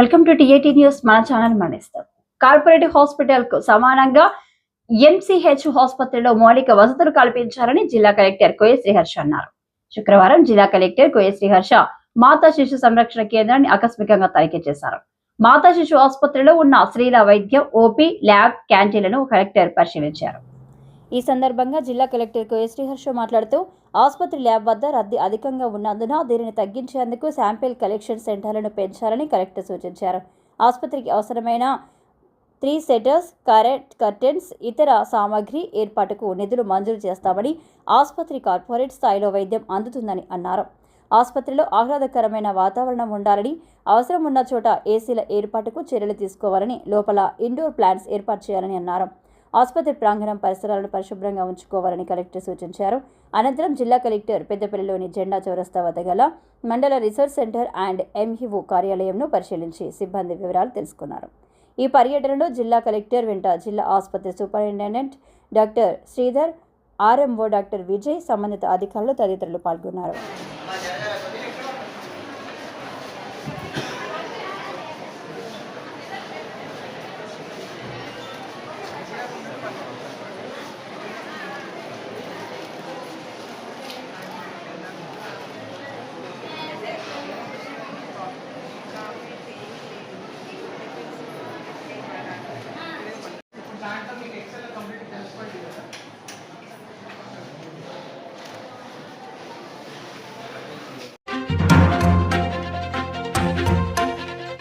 Welcome to TAT news. మన channel మనిస్తాం. Corporative హాస్పిటల్కు సమానంగా ఎంసీహెచ్ ఆసుపత్రిలో మౌలిక వసతులు కల్పించాలని జిల్లా కలెక్టర్ కోయ శ్రీహర్ష అన్నారు. శుక్రవారం జిల్లా కలెక్టర్ కోయ శ్రీహర్ష మాతా శిశు సంరక్షణ కేంద్రాన్ని ఆకస్మికంగా తనిఖీ చేశారు. మాతా శిశు ఆసుపత్రిలో ఉన్న స్త్రీల వైద్యం ఓపీ ల్యాబ్ క్యాంటీన్లను కలెక్టర్ పరిశీలించారు. ఈ సందర్భంగా జిల్లా కలెక్టర్ కోయ శ్రీహర్ష మాట్లాడుతూ ఆసుపత్రి ల్యాబ్ వద్ద రద్దీ అధికంగా ఉన్నందున దీనిని తగ్గించేందుకు శాంపిల్ కలెక్షన్ సెంటర్లను పెంచాలని కలెక్టర్ సూచించారు. ఆసుపత్రికి అవసరమైన త్రీ సెటర్స్ కరెట్ కర్టెన్స్ ఇతర సామాగ్రి ఏర్పాటుకు నిధులు మంజూరు చేస్తామని ఆసుపత్రి కార్పొరేట్ స్థాయిలో వైద్యం అందుతుందని అన్నారు. ఆసుపత్రిలో ఆహ్లాదకరమైన వాతావరణం ఉండాలని అవసరం ఉన్న చోట ఏసీల ఏర్పాటుకు చర్యలు తీసుకోవాలని లోపల ఇండోర్ ప్లాంట్స్ ఏర్పాటు చేయాలని అన్నారు. ఆసుపత్రి ప్రాంగణం పరిసరాలను పరిశుభ్రంగా ఉంచుకోవాలని కలెక్టర్ సూచించారు. అనంతరం జిల్లా కలెక్టర్ పెద్దపల్లిలోని జెండా చౌరస్తా వద్ద గల మండల రీసెర్చ్ సెంటర్ అండ్ ఎంహిఓ కార్యాలయంను పరిశీలించి సిబ్బంది వివరాలు తెలుసుకున్నారు. ఈ పర్యటనలో జిల్లా కలెక్టర్ వెంట జిల్లా ఆసుపత్రి superintendent doctor Sridhar RMO doctor Vijay సంబంధిత అధికారులు తదితరులు పాల్గొన్నారు.